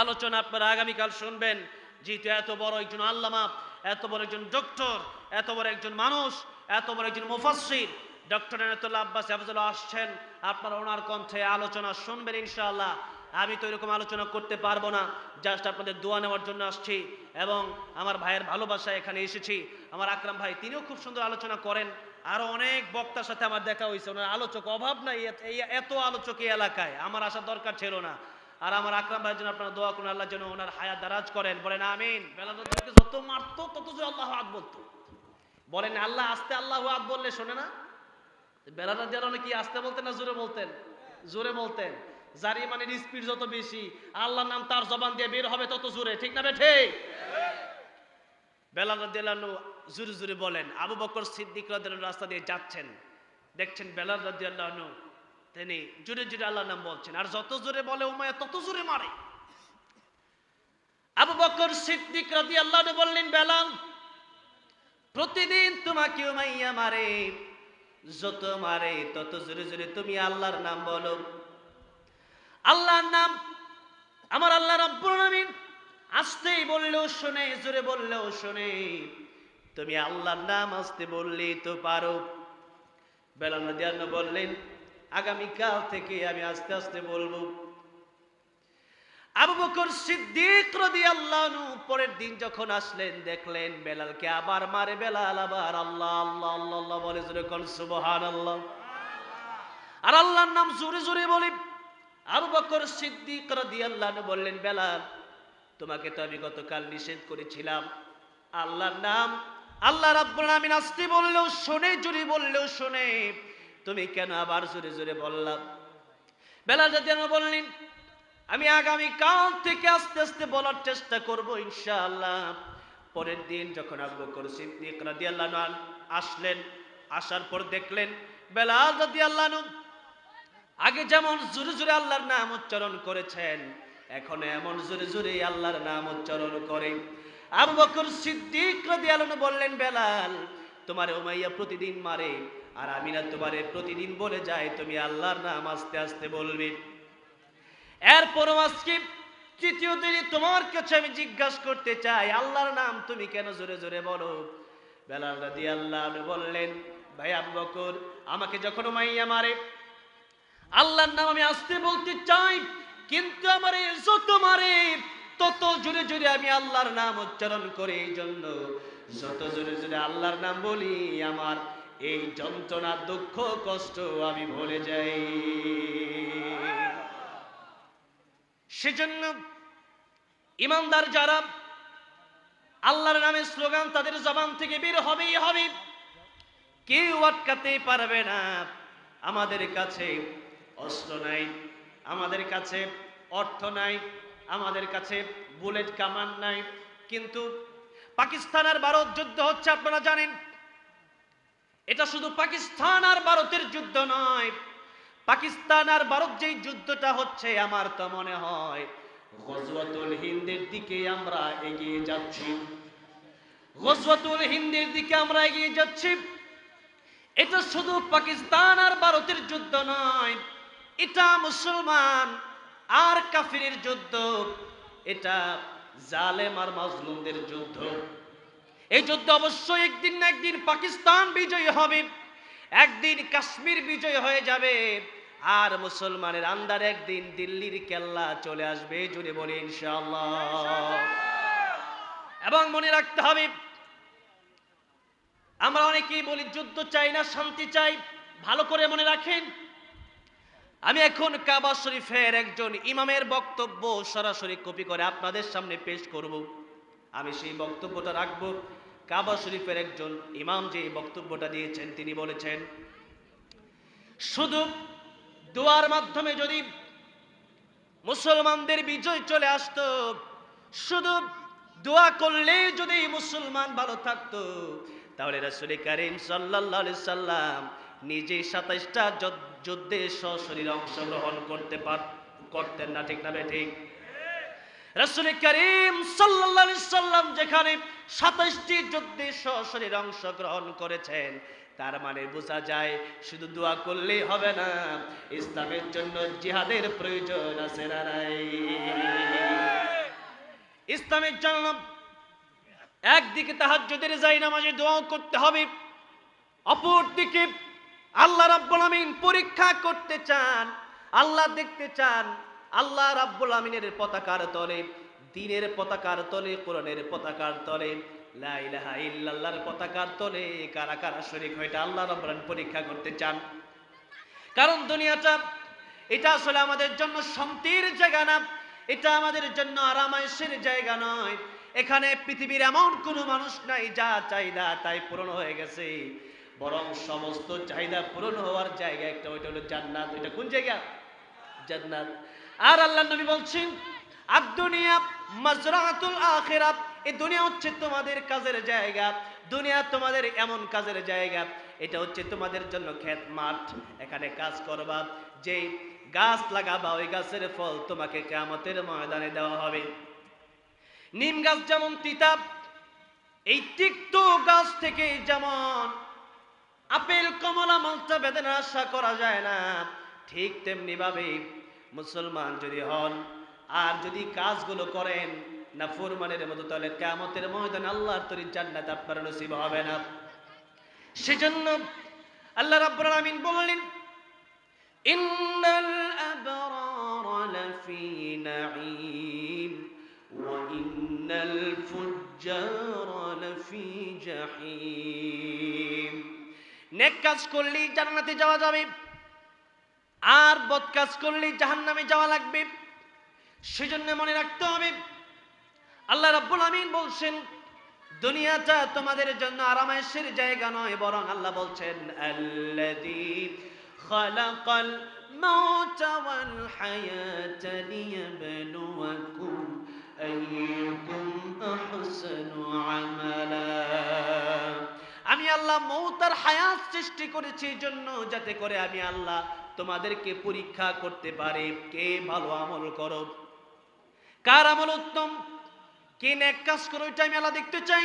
আলোচনা আপনারা আগামীকাল শুনবেন। যেহেতু এত বড় একজন আল্লামা, এত বড় একজন ডক্টর, এত বড় একজন মানুষ, এত বড় একজন মুফাসসির, ডক্টর আব্বাস আসছেন, আপনারা ওনার কণ্ঠে আলোচনা শুনবেন ইনশাআল্লাহ। আমি তো এরকম আলোচনা করতে পারব না, জাস্ট আপনাদের দোয়া নেওয়ার জন্য আসছি এবং আমার ভাইয়ের ভালোবাসা এখানে এসেছি। আমার আকরাম ভাই, তিনিও খুব সুন্দর আলোচনা করেন। আরও অনেক বক্তার সাথে আমার দেখা হয়েছে, ওনার আলোচক অভাব নাই, এত- আলোচক এই এলাকায়, আমার আসার দরকার ছিল না। আর আমার আকরাম ভাইয়ের জন্য আপনারা দোয়া করুন, আল্লাহ যেন ওনার হায়াত দারাজ করেন। বলেন আমিন। বেলাদুদ্দিনকে যত মারতো, তত যে আল্লাহ হাত বলতো। বলেন, আল্লাহ আস্তে আল্লাহ হাত বললে শোনে না? বেলাটা দিয়ে কি আস্তে বলতেন না জোরে বলতেন? জোরে বলতেন। জারি মানে স্পিড যত বেশি, আল্লাহর নাম তার জবান দিয়ে বের হবে তত জোরে। ঠিক না বেঠে? বেলাল রাদিয়াল্লাহু জোরে জোরে বলেন, আবু বকর সিদ্দিক রাদিয়াল্লাহু রাস্তা দিয়ে যাচ্ছেন। দেখছেন বেলাল রাদিয়াল্লাহু তিনি জোরে জোরে আল্লাহর নাম বলছেন, আর যত জোরে বলে উমাইয়া তত জোরে মারে। আবু বকর সিদ্দিক রাদিয়াল্লাহু বললেন, বেলাল, প্রতিদিন তোমাকে উমাইয়া মারে, যত মারে তত জোরে জোরে তুমি আল্লাহর নাম বলো। আল্লাহর নাম, আমার আল্লাহ রব্বুল আলামিন আসতেই বললেও শোনে, জোরে বললেও শোনে, তুমি আল্লাহর নাম আসতে বললেই তো পারো। বেলাল রাদিয়াল্লাহু বললেন আগামীকাল থেকে আমি আস্তে আস্তে বলব। আবু বকর সিদ্দিক রাদিয়াল্লাহু পরের দিন যখন আসলেন, দেখলেন বেলালকে আবার মারে বেলাল, আবার আল্লাহ আল্লাহ আল্লাহ আল্লাহ বলে জোরে কোন, সুবহানাল্লাহ। আর আল্লাহর নাম জোরে জোরে বলি। আবু বকর সিদ্দিক রাদিয়াল্লাহু বললেন, বেলাল, তোমাকে তো আমি গতকাল নিষেধ করেছিলাম। আল্লাহর নাম, আল্লাহ রাব্বুল আলামিন আসতে বললেও শোনে, জুরি বললেও শোনে। তুমি কেন আবার জোরে জোরে বললাম বেলাল রাদিয়াল্লাহু বললেন, আমি আগামী কাল থেকে আস্তে আস্তে বলার চেষ্টা করব ইনশাআল্লাহ। পরের দিন যখন আবু বকর সিদ্দিক রাদিয়াল্লাহু আনহু আসলেন, আসার পর দেখলেন, বেলাল রাদিয়াল্লাহু আগে যেমন জোরে জোরে আল্লাহর নাম উচ্চারণ করেছেন, এখন এমন জোরে জোরে আল্লাহর নাম উচ্চারণ করে। আবু বকর সিদ্দিক রাদিয়াল্লাহু বললেন, বেলাল, তোমার উমাইয়া প্রতিদিন মারে আর আমি না তোমারে প্রতিদিন বলে যাই তুমি আল্লাহর নাম আস্তে আস্তে বলবে। এরপরও আজকে তৃতীয় দিনে তোমার কাছে আমি জিজ্ঞাসা করতে চাই, আল্লাহর নাম তুমি কেন জোরে জোরে বলো? বেলাল রাদি আল্লাহ বললেন, ভাই আবু আমাকে যখন মাইয়া মারে, আল্লাহর নাম আমি আসতে বলতে চাই, কিন্তু আমার যত মারে, তত জোরে জোরে আমি আল্লাহর নাম উচ্চারণ করে। এই জন্য যত জোরে জোরে আল্লাহর নাম বলি, আমার এই যন্ত্রণা দুঃখ, কষ্ট আমি ভুলে যাই। সেজন্য ইমানদার যারা, আল্লাহর নামে স্লোগান তাদের জবান থেকে বের হবেই হবে। কেউ আটকাতে পারবে না। আমাদের কাছে অস্ত্র নাই, আমাদের কাছে অর্থ নাই, আমাদের কাছে বুলেট কামান নাই। কিন্তু পাকিস্তান আর ভারত যুদ্ধ হচ্ছে, আপনারা জানেন এটা শুধু পাকিস্তান আর ভারতের যুদ্ধ নয়। পাকিস্তান আর ভারত যেই যুদ্ধটা হচ্ছে, আমার তো মনে হয় গজওয়াতুল হিন্দের দিকে আমরা এগিয়ে যাচ্ছি। গজওয়াতুল হিন্দের দিকে আমরা এগিয়ে যাচ্ছি। এটা শুধু পাকিস্তান আর ভারতের যুদ্ধ নয়, এটা মুসলমান আর কাফিরের যুদ্ধ, এটা জালেম আর মাজলুমদের যুদ্ধ। এই যুদ্ধ অবশ্যই একদিন না একদিন পাকিস্তান বিজয়ী হবে। একদিন কাশ্মীর বিজয় হয়ে যাবে। আর মুসলমানের আন্দার একদিন দিল্লির কেল্লা চলে আসবে জুড়ে বলে ইনশাআল্লাহ। এবং মনে রাখতে হবে আমরা অনেকেই বলি যুদ্ধ চাই না শান্তি চাই। ভালো করে মনে রাখেন আমি এখন কাবা শরীফের একজন ইমামের বক্তব্য সরাসরি কপি করে আপনাদের সামনে পেশ করব। আমি সেই বক্তব্যটা রাখব। কাবা শরীফের একজন ইমাম যে বক্তব্যটা দিয়েছেন, তিনি বলেছেন, শুধু দোয়ার মাধ্যমে যদি মুসলমানদের বিজয় চলে আসতো, শুধু দোয়া করলে যদি মুসলমান ভালো থাকতো, তাহলে রাসূল করিম আলাইহি সাল্লাম নিজে সাতাইশটা যুদ্ধে সশরীর অংশগ্রহণ করতে পার, করতেন না, ঠিক না ঠিক? রাসূল করিম আলাইহি সাল্লাম যেখানে সাতাইশটি যুদ্ধে সশরীর অংশগ্রহণ করেছেন, তার মানে বোঝা যায় শুধু দোয়া করলেই হবে না, ইসলামের জন্য জিহাদের প্রয়োজন আছে না নাই? ইসলামের জন্য একদিকে তাহাজ্জুদের যাই নামাজে দোয়া করতে হবে অপর দিকে আল্লাহ রাব্বুল আমিন পরীক্ষা করতে চান, আল্লাহ দেখতে চান আল্লাহ রাব্বুল আমিনের পতাকার তলে, দিনের পতাকার তলে, কোরআনের পতাকার তলে পতাকার তলে কারা কারা শরিক হয়, এটা আল্লাহ রাব্বুল পরীক্ষা করতে চান। কারণ দুনিয়াটা, এটা আসলে আমাদের জন্য শান্তির জায়গা না, এটা আমাদের জন্য আরামায়েশের জায়গা নয়। এখানে পৃথিবীর এমন কোনো মানুষ নাই, যা চাহিদা তাই পূরণ হয়ে গেছে। বরং সমস্ত চাহিদা পূরণ হওয়ার জায়গা একটা, ওইটা হলো জান্নাত। এটা কোন জায়গা? জান্নাত। আর আল্লাহ নবী বলছেন, আর দুনিয়া মাজরাতুল আখিরাত, এই দুনিয়া হচ্ছে তোমাদের কাজের জায়গা, দুনিয়া তোমাদের এমন কাজের জায়গা, এটা হচ্ছে তোমাদের জন্য ক্ষেত মাঠ, এখানে কাজ করবা যে গাছ লাগাবা, ওই গাছের ফল তোমাকে কেয়ামতের ময়দানে দেওয়া হবে। নিম গাছ যেমন তিতাব এই তিক্ত গাছ থেকে যেমন আপেল, কমলা মালটা বেদনা আশা করা যায় না, ঠিক তেমনি ভাবে মুসলমান যদি হন, আর যদি কাজগুলো করেন, না ফুরমানের মতো, তাহলে কেমতের ময়দান আল্লাহর তরি জান্নাত আপনার নসিব হবে না। সেজন্য আল্লাহ রাব্বুল আলামিন বললেন, ইন্নাল আবরার লাফি নাঈম, ওয়া ইন্নাল ফুজ্জার লাফি জাহিম। নেক কাজ করলেই জান্নাতে যাওয়া যাবে। আর বদ কাজ করলেই জাহান্নামে যাওয়া লাগবে। সেজন্য মনে রাখতে হবে, আল্লাহ রাব্বুল আমিন বলছেন, দুনিয়াটা তোমাদের জন্য আরামায়েশের জায়গা নয়, বরং আল্লাহ বলছেন, আল্লাযী খালাকাল লিয়াবলুয়াকুম আইয়ুকুম আহসানু আমালা। আমি আল্লাহ মৌত আর হায়াত সৃষ্টি করেছি এই জন্য যাতে করে আমি আল্লাহ তোমাদেরকে পরীক্ষা করতে পারে। কে ভালো আমল করো? কার আমল উত্তম? কে নেক কাজ করো ওইটা আমি আল্লাহ দেখতে চাই।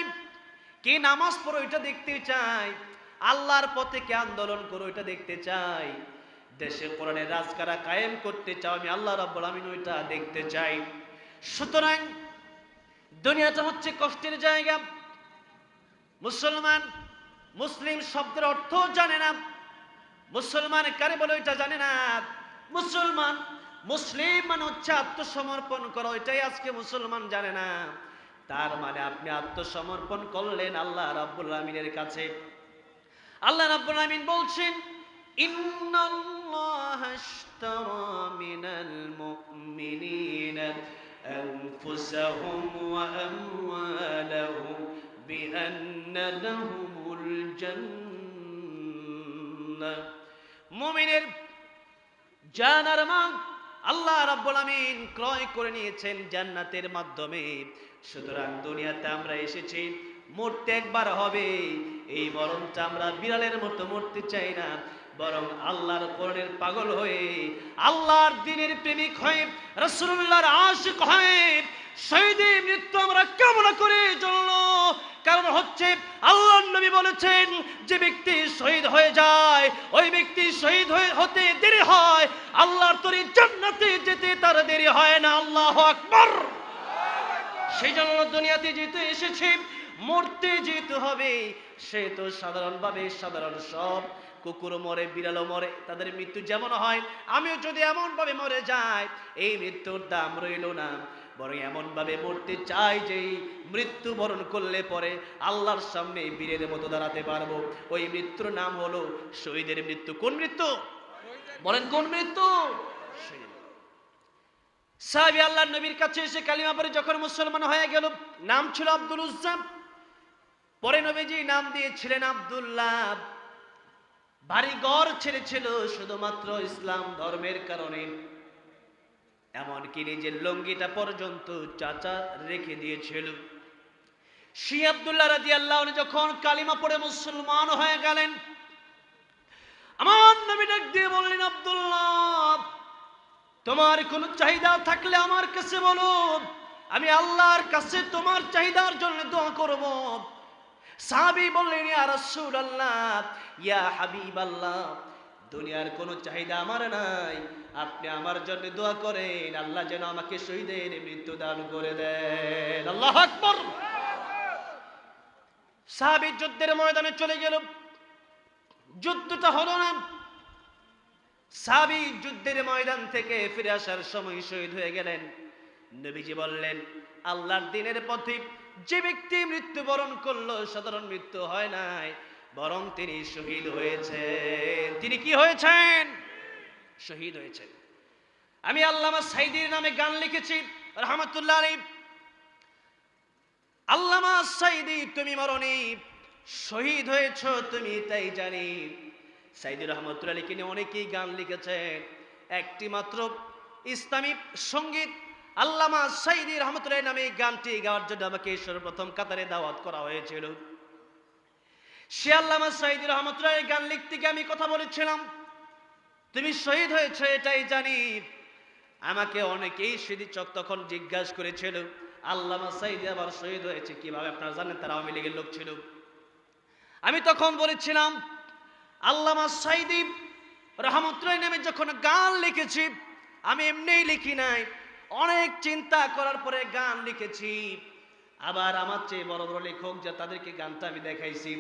কে নামাজ পড়ো ওইটা দেখতে চাই। আল্লাহর পথে কে আন্দোলন করো ওইটা দেখতে চাই। দেশে কোরআনের রাজকারা কায়েম করতে চাও আমি আল্লাহ রাব্বুল আমিন ওইটা দেখতে চাই। সুতরাং দুনিয়াটা হচ্ছে কষ্টের জায়গা। মুসলমান মুসলিম শব্দের অর্থ জানে না মুসলমান কারে বলে ওইটা জানে না মুসলমান মুসলিম মানে হচ্ছে আত্মসমর্পণ করো এটাই আজকে মুসলমান জানে না তার মানে আপনি আত্মসমর্পণ করলেন আল্লাহ রাব্বুল আমিনের কাছে আল্লাহ রাব্বুল আমিন বলছেন ইন্নাল্লাহা আশতারা মিনাল মুমিনিনা أنفسهم وأموالهم بأن لهم মুমিনের আল্লাহ রাব্বুল আমিন ক্রয় করে নিয়েছেন জান্নাতের মাধ্যমে। সুতরাং দুনিয়াতে আমরা এসেছি, মরতে একবার হবে। এই মরণটা আমরা বিড়ালের মতো মরতে চাই না, বরং আল্লাহর কোরআনের পাগল হয়ে, আল্লাহর দিনের প্রেমিক হয়ে রসুল্লাহর আশিক হয়ে শহীদে মৃত্যু আমরা কামনা করে চলল। কারণ হচ্ছে আল্লাহ নবী বলেছেন, যে ব্যক্তি শহীদ হয়ে যায়, ওই ব্যক্তি শহীদ হয়ে হতে দেরি হয়, আল্লাহর তরি জান্নাতে যেতে তার দেরি হয় না, আল্লাহ আকবার। সেই জন্য দুনিয়াতে যেতে এসেছে, মরতে যেতে হবে, সে তো সাধারণভাবে সাধারণ সব, কুকুর মরে, বিড়ালও মরে, তাদের মৃত্যু যেমন হয়, আমিও যদি এমন ভাবে মরে যাই, এই মৃত্যুর দাম রইল না। বরং এমন ভাবে মরতে চাই যে মৃত্যু বরণ করলে পরে আল্লাহর সামনে বীরের মতো দাঁড়াতে পারব। ওই মৃত্যুর নাম হলো শহীদের মৃত্যু। কোন মৃত্যু? বলেন, কোন মৃত্যু। সাহাবি আল্লাহ নবীর কাছে এসে কালিমা পরে যখন মুসলমান হয়ে গেল, নাম ছিল আব্দুল উজ্জাম। পরে নবীজি নাম দিয়েছিলেন আব্দুল্লাহ। বাড়ি ঘর ছেড়েছিল শুধুমাত্র ইসলাম ধর্মের কারণে। এমনকি নিজের লঙ্গিটা পর্যন্ত চাচা রেখে দিয়েছিল। শি আব্দুল্লাহ রাজি আল্লাহ যখন কালিমা পড়ে মুসলমান হয়ে গেলেন, আমার নবী ডাক দিয়ে বললেন, আব্দুল্লাহ, তোমার কোনো চাহিদা থাকলে আমার কাছে বলো। আমি আল্লাহর কাছে তোমার চাহিদার জন্য দোয়া করব। সাহাবী বললেন, ইয়া রাসূলুল্লাহ, ইয়া হাবিবাল্লাহ, দুনিয়ার কোনো চাহিদা আমার নাই। আপনি আমার জন্য দোয়া করেন, আল্লাহ যেন আমাকে শহীদের মৃত্যু দান করে দেন। আল্লাহ আকবর। সাহাবী যুদ্ধের ময়দানে চলে গেল। যুদ্ধটা হলো না। সাবি যুদ্ধের ময়দান থেকে ফিরে আসার সময় শহীদ হয়ে গেলেন। নবীজি বললেন, আল্লাহর দিনের পথে যে ব্যক্তি মৃত্যুবরণ করল, সাধারণ মৃত্যু হয় নাই, বরং তিনি শহীদ হয়েছেন। তিনি কি হয়েছেন? শহীদ হয়েছেন আমি আল্লামা সাইদির নামে গান লিখেছি, রহমতুল্লাহ আলী আল্লামা সাইদি, তুমি মরণি শহীদ হয়েছ, তুমি তাই জানি। সাইদুর রহমতুল্লাহ আলীকে নিয়ে অনেকেই গান লিখেছেন। একটি মাত্র ইসলামী সংগীত, আল্লামা সাইদি রহমতুল্লাহ নামে গানটি গাওয়ার জন্য আমাকে সর্বপ্রথম কাতারে দাওয়াত করা হয়েছিল। সে আল্লামা সাইদি রহমতুল্লাহ গান লিখতে গিয়ে আমি কথা বলেছিলাম। তুমি শহীদ হয়েছে, এটাই জানি। আমাকে অনেকেই সেদি চক তখন জিজ্ঞাসা করেছিল, আল্লামা সাইদি আবার শহীদ হয়েছে কীভাবে? আপনারা জানেন তারা আওয়ামী লীগের লোক ছিল। আমি তখন বলেছিলাম, আল্লামা সাইদি রহমতুল্লাহ নামে যখন গান লিখেছি, আমি এমনিই লিখি নাই। অনেক চিন্তা করার পরে গান লিখেছি। আবার আমার চেয়ে বড় বড় লেখক যা তাদেরকে গানটা আমি দেখাইছি,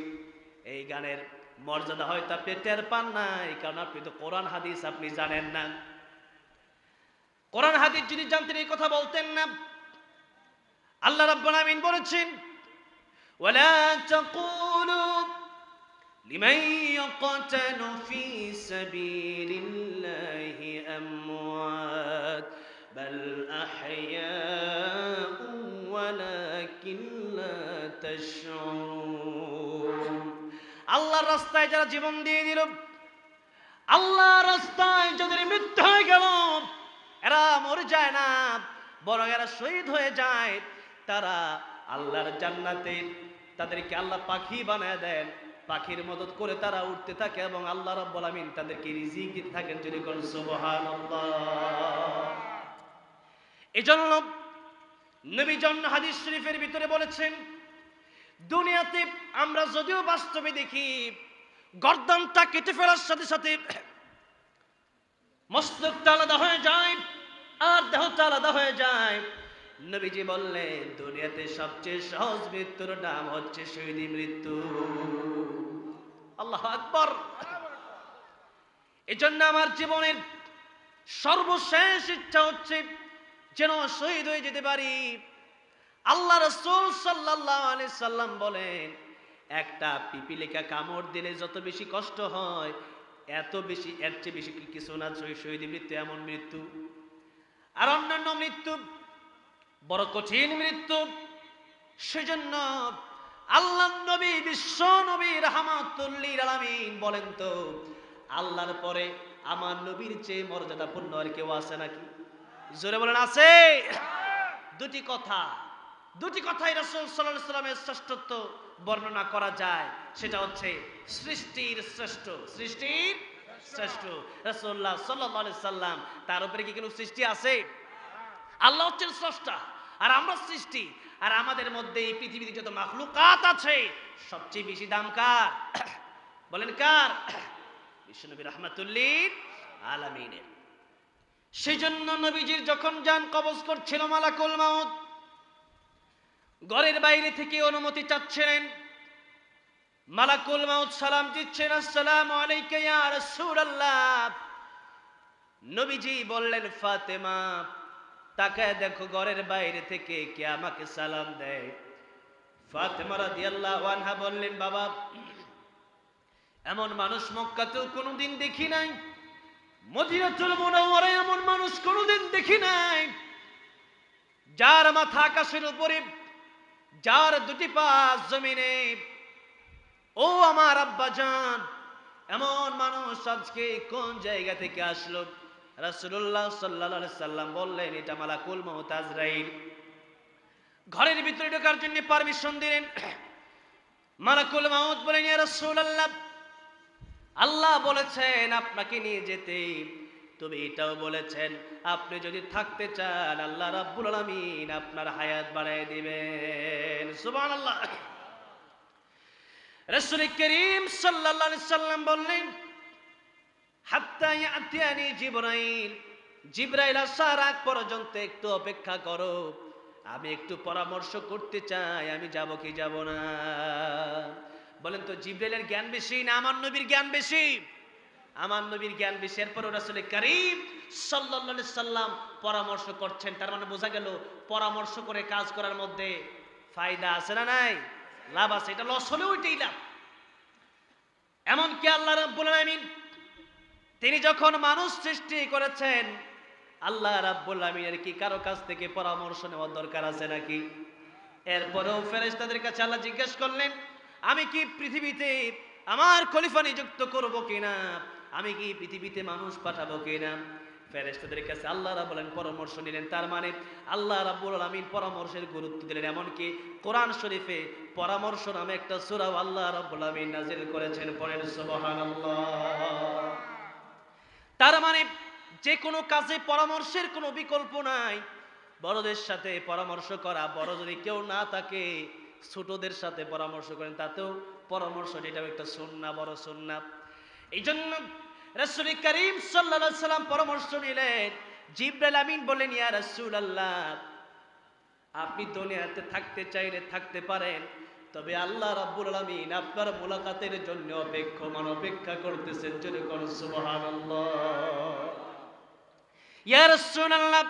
এই গানের মর্যাদা হয়তো আপনি টের পান নাই। কারণ আপনি তো কোরআন, হাদিস আপনি জানেন না। কোরআন, হাদিস যদি জানতেন, এই কথা বলতেন না। আল্লাহ রাব্বুল আমিন বলেছেন, ওয়ালা তাকুলু লিমান ইয়াকতালু ফি সাবিলিল্লাহি আমওয়াত, বাল আহইয়াউ ওয়ালাকিন লা আল্লাহর রাস্তায় যারা জীবন দিয়ে দিল আল্লাহর রাস্তায় যাদের মৃত্যু হয়ে গেল, এরা মরে যায় না, বরং এরা শহীদ হয়ে যায়। তারা আল্লাহর জান্নাতে তাদেরকে আল্লাহ পাখি বানায় দেন, পাখির মদত করে তারা উঠতে থাকে এবং আল্লাহ রাব্বুল আমিন তাদেরকে রিজিক দিতে থাকেন। যদি কোন সুবহানাল্লাহ। এজন্য নবী জন হাদিস শরীফের ভিতরে বলেছেন দুনিয়াতে আমরা যদিও বাস্তবে দেখি গর্দানটা কেটে ফেলার সাথে সাথে মস্তকটা আলাদা হয়ে যায় আর দেহটা আলাদা হয়ে যায়। নবীজি বললেন, দুনিয়াতে সবচেয়ে সহজ মৃত্যুর নাম হচ্ছে শহীদি মৃত্যু। আল্লাহ আকবর। এজন্য আমার জীবনের সর্বশেষ ইচ্ছা হচ্ছে যেন শহীদ হয়ে যেতে পারি। আল্লাহ রসুল সাল্লাহ সাল্লাম বলেন, একটা পিপিলিকা কামড় দিলে যত বেশি কষ্ট হয়, এত বেশি, এর চেয়ে বেশি কিছু না শহীদ মৃত্যু, এমন মৃত্যু। আর অন্যান্য মৃত্যু, বড় কঠিন মৃত্যু। সেজন্য আল্লাহ নবী, বিশ্ব নবী রহমাতুল্লিল আলামিন বলেন তো, আল্লাহর পরে আমার নবীর চেয়ে মর্যাদাপূর্ণ আর কেউ আছে নাকি? জোরে বলেন, আছে। দুটি কথা। দুটি কথাই রসুল সাল্লাহ সাল্লামের শ্রেষ্ঠত্ব বর্ণনা করা যায়। সেটা হচ্ছে সৃষ্টির শ্রেষ্ঠ। সৃষ্টির শ্রেষ্ঠ। রসুল্লাহ সাল্লাহ সাল্লাম, তার উপরে কি কোনো সৃষ্টি আছে? আল্লাহ হচ্ছেন স্রষ্টা। আর আমরা সৃষ্টি। আর আমাদের মধ্যে এই পৃথিবীতে যত মাখলুকাত আছে, সবচেয়ে বেশি দাম কার? বলেন কার? বিশ্বনবী রহমাতুল্লিন আলামিনের। সেই জন্য নবীজির যখন যান কবজ করছিল মালাকুল মাউত ঘরের বাইরে থেকে অনুমতি চাচ্ছিলেন। মালাকুল মাউত সালাম দিচ্ছেন, আসসালাম আলাইকা রাসূলুল্লাহ। নবীজি বললেন, ফাতেমা, তাকায় দেখো ঘরের বাইরে থেকে কে আমাকে সালাম দেয়। ফাতেমা রাদিয়াল্লাহু আনহা বললেন, বাবা, এমন মানুষ মক্কাতেও কোনোদিন দেখি নাই। মদিনাতুল মুনাওয়ারায় এমন মানুষ কোনোদিন দেখি নাই। যার মাথা আকাশের উপরে যার দুটি পা জমিনে, ও আমার আব্বা জান, এমন মানুষ আজকে কোন জায়গা থেকে আসলো? রাসূলুল্লাহ সাল্লাল্লাহু সাল্লাম বললেন, এটা মালাকুল মউত আজরাইল। ঘরের ভিতরে ঢোকার জন্য পারমিশন দিলেন। মালাকুল মাউত বলেন, ইয়া রাসূলুল্লাহ! আল্লাহ বলেছেন, আপনাকে নিয়ে যেতে তবে এটাও বলেছেন, আপনি যদি থাকতে চান, আল্লাহ রাব্বুল আলামিন আপনার হায়াত বাড়ায় দিবেন। সুবহানাল্লাহ। রাসূল করিম সাল্লাল্লাহু আলাইহি সাল্লাম বললেন, হাত্তা ইয়াতিয়ানি জিবরাইল, জিব্রাইল আসার আগ পর্যন্ত একটু অপেক্ষা করো, আমি একটু পরামর্শ করতে চাই, আমি যাব কি যাব না? বলেন তো, জিব্রাইলের জ্ঞান বেশি না আমার নবীর জ্ঞান বেশি? আমার নবীর জ্ঞান বেশি এরপর রাসূল করিম সাল্লাল্লাহু সাল্লাম পরামর্শ করছেন। তার মানে বোঝা গেল পরামর্শ করে কাজ করার মধ্যে ফায়দা আছে না নাই? লাভ আছে। এটা লস হলেও ওইটাই লাভ। এমনকি আল্লাহ রাব্বুল আলামিন, তিনি যখন মানুষ সৃষ্টি করেছেন, আল্লাহ রাব্বুল আলামিনের কি কারও কাছ থেকে পরামর্শ নেওয়ার দরকার আছে নাকি? এরপরেও ফেরেশতাদের কাছে আল্লাহ জিজ্ঞেস করলেন, আমি কি পৃথিবীতে আমার খলিফা নিযুক্ত করব কিনা? আমি কি পৃথিবীতে মানুষ পাঠাবো কিনা ফেরেশতাদের কাছে আল্লাহ রাব্বুল আলামিন পরামর্শ নিলেন। তার মানে আল্লাহ রাব্বুল আলামিন পরামর্শের গুরুত্ব দিলেন। এমনকি কোরআন শরীফে পরামর্শ নামে একটা সূরা আল্লাহ রাব্বুল আলামিন নাজিল করেছেন। পড়েন, সুবহানাল্লাহ। তার মানে যে কোনো কাজে পরামর্শের কোনো বিকল্প নাই। বড়দের সাথে পরামর্শ করা, বড় যদি কেউ না থাকে, ছোটদের সাথে পরামর্শ করেন, তাতেও পরামর্শ, এটাও একটা সুন্না, বড় সুন্না। এই জন্য রসুল করিম সাল্লা সাল্লাম পরামর্শ নিলেন, জিব্রাইল আমিন বলেন ইয়া রসুল আল্লাহ আপনি দুনিয়াতে থাকতে চাইলে থাকতে পারেন, তবে আল্লাহ রাব্বুল আলামিন আপনার মোলাকাতের জন্য অপেক্ষমান অপেক্ষা করতেছেন। জন্য কোন সুবহানাল্লাহ। ইয়া রাসূলুল্লাহ,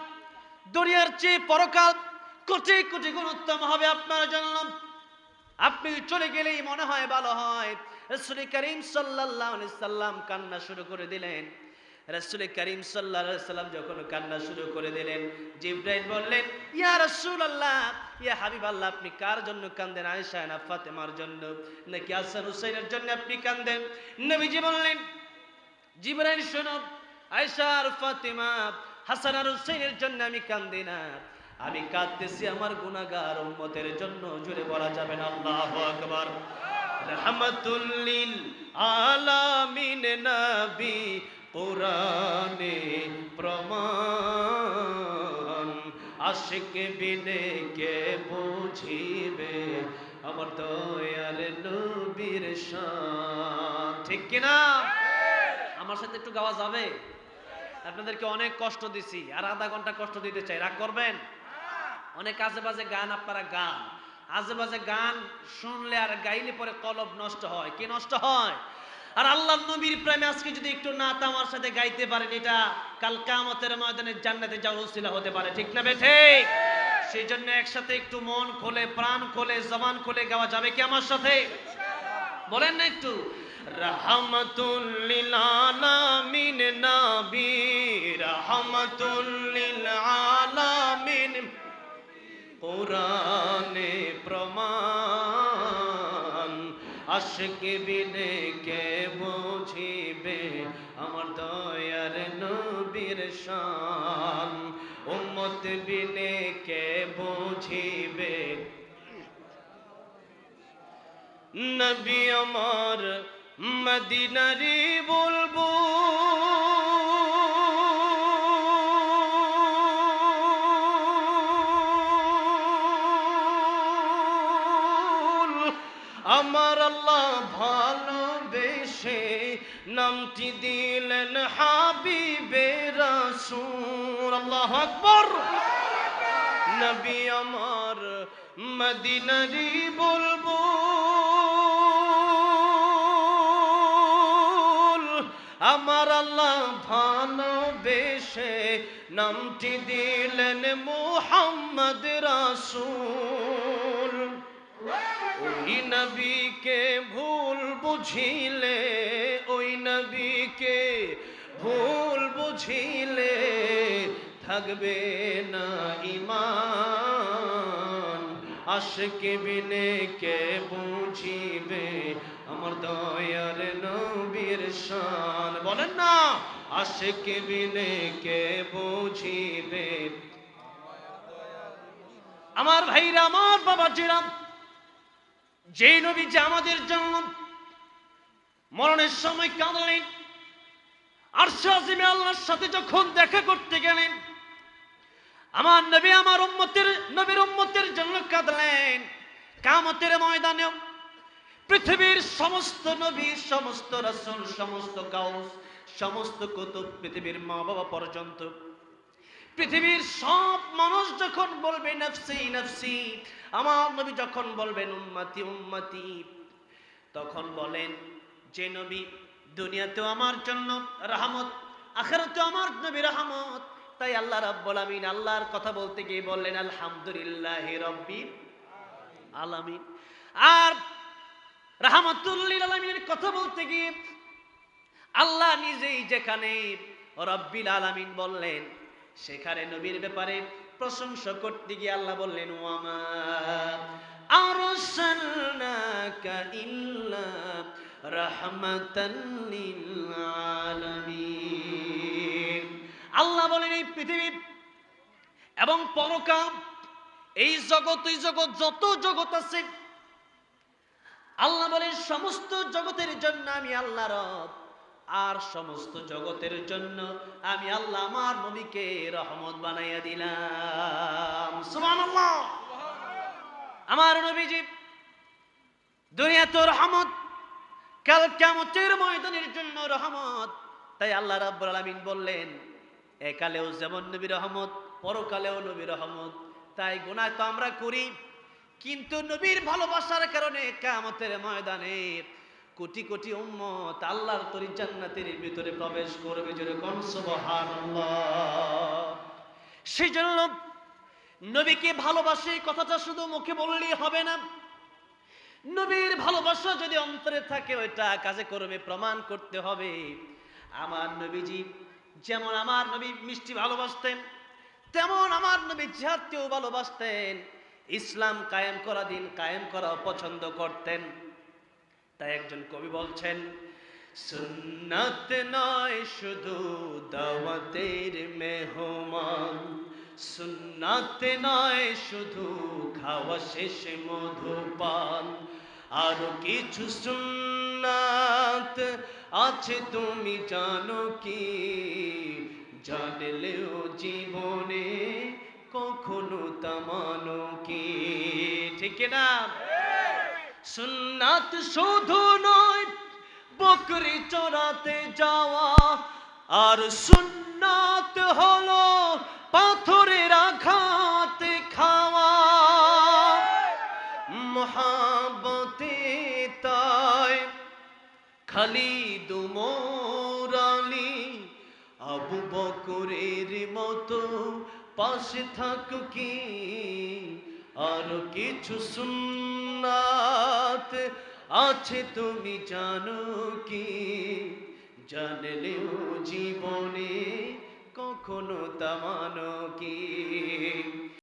দুনিয়ার চেয়ে পরকাল কোটি কোটি গুণ উত্তম হবে আপনার জন্য। আপনি চলে গেলেই মনে হয় ভালো হয়। রাসূল করিম সাল্লাম কান্না শুরু করে দিলেন। রাসূল করিম সাল্লাম যখন কান্না শুরু করে দিলেন, জিব্রাইল বললেন, ইয়া রাসূলুল্লাহ, ইয়া হাবিবাল্লাহ, আপনি কার জন্য কান্দেন? না ফাতেমার জন্য? নাকি হাসান হুসাইনের জন্য আপনি কান্দেন? নবীজি বললেন, জিব্রাইল ফাতেমা, হাসান আর হুসাইনের জন্য আমি কান্দি না। আমি কাঁদতেছি, আমার গুনাহগার উম্মতের জন্য জুড়ে বলা যাবে না। আল্লাহু রহমতুল্লিল আলামিন নবী কোরআনে প্রমাণ। আশিক বিনে কে বুঝিবে? আমার দয়াল নবীর শান। ঠিক কিনা আমার সাথে একটু গাওয়া যাবে? আপনাদেরকে অনেক কষ্ট দিছি, আর আধা ঘণ্টা কষ্ট দিতে চাই। রাগ করবেন? অনেক আজে বাজে গান আপনারা গান। আজে বাজে গান শুনলে আর গাইলে পরে কলব নষ্ট হয়। কি নষ্ট হয়? আর আল্লাহ নবীর প্রেমে আজকে যদি একটু নাত আমার সাথে গাইতে পারেন, এটা কাল কামতের ময়দানে জান্নাতে যাওয়ার উসিলা হতে পারে। ঠিক না বে ঠিক? সেই জন্য একসাথে একটু মন খোলে, প্রাণ খোলে, জবান খোলে গাওয়া যাবে কি আমার সাথে? বলেন না একটু। রহমতুল্লিল আলামিন নবী রহমতুল্লিল আলামিন, কোরআনে আশিক বিনে কে বুঝিবে? আমার দয়ার নবীর শান। উম্মত বিনে কে বুঝিবে? নবী আমার মদিনারি বলব রাসূল, আল্লাহু আকবার। নবী আমার মদিনারি বলব আমার আল্লাহ ভালোবেসে নামটি দিলেন মোহাম্মদ রাসূল। ওই নবীকে ভুল বুঝিলে, ওই নবীকে ভুল বুঝিলে থাকবে না ইমান। আশকে বিনে কে বুঝিবে? আমার দয়ার নবীর শান। বলেন না, আশকে বিনে কে বুঝিবে? আমার ভাইরা, আমার বাবা জিরাম যেই নবী যে আমাদের জন্য মরণের সময় কাঁদলেন আর শাহিমে আল্লাহর সাথে যখন দেখা করতে গেলেন, আমার নবী আমার উম্মতের, নবীর উম্মতের জন্য কাঁদলেন। কামতের ময়দানেও পৃথিবীর সমস্ত নবী, সমস্ত রাসূল, সমস্ত গাউস, সমস্ত কুতুব পৃথিবীর মা বাবা পর্যন্ত, পৃথিবীর সব মানুষ যখন বলবে, নফসি নফসি, আমার নবী যখন বলবেন, উম্মতি উম্মতি, তখন বলেন, যে নবী দুনিয়াতেও আমার জন্য রাহমত, আখেরাতেও আমার নবী রাহমত। তাই আল্লাহ রাব্বুল আমিন আল্লাহর কথা বলতে গিয়ে বললেন, আলহামদুলিল্লাহি রাব্বিল আলামিন। আর রাহমাতুল্লিল আলামিনের কথা বলতে গিয়ে আল্লাহ নিজেই যেখানে রব্বিল আলামিন বললেন, সেখানে নবীর ব্যাপারে প্রশংসা করতে গিয়ে আল্লাহ বললেন ওয়ামা আরসালনাকা ইল্লা আল্লাহ বলেন, এই পৃথিবী এবং পরকাল, এই জগৎ এই জগৎ, যত জগৎ আছে, আল্লাহ বলেন, সমস্ত জগতের জন্য আমি আল্লাহ রব। আর সমস্ত জগতের জন্য আমি আল্লাহ আমার নবীকে রহমত বানাইয়া দিলাম। আমার নবীজি দুনিয়া তো রহমত কাল কিয়ামতের ময়দানের জন্য রহমত। তাই আল্লাহ রাব্বুল আলামিন বললেন একালেও যেমন নবী রহমত, পরকালেও নবী রহমত। তাই গুনাহ তো আমরা করি, কিন্তু নবীর ভালোবাসার কারণে কিয়ামতের ময়দানে কোটি কোটি উম্মত আল্লাহর তরি জান্নাতের ভিতরে প্রবেশ করবে যেরকম, সুবহানাল্লাহ। সেই জন্য নবীকে ভালোবাসে কথাটা শুধু মুখে বললেই হবে না। নবীর ভালোবাসা যদি অন্তরে থাকে, ওইটা কাজে করবে প্রমাণ করতে হবে। আমার নবীজি যেমন আমার নবী মিষ্টি ভালোবাসতেন, তেমন আমার নবী জাতীয় ভালোবাসতেন। ইসলাম কায়েম করা দিন কায়েম করা পছন্দ করতেন। তাই একজন কবি বলছেন, সুন্নাত নয় শুধু দাওয়াতের মেহমান। সুন্নাত নয় শুধু খাওয়া শেষে মধুপান। আরও কিছু সুন্নাত আছে, তুমি জানো কি? জানলেও জীবনে কখনো তামানো কি? ঠিক না সুন্নাত শুধু নয়, বকরি চড়াতে যাওয়া। আর সুন্নাত হলো পাথরের আঘাতে খাওয়া। মহাবতে খালি দুমরালি আবু বকরের মতো পাশে থাকো কি? আর কিছু সুন্নাত আছে তুমি জানো কি? জানলেও জীবনে কখনো তামানো কি?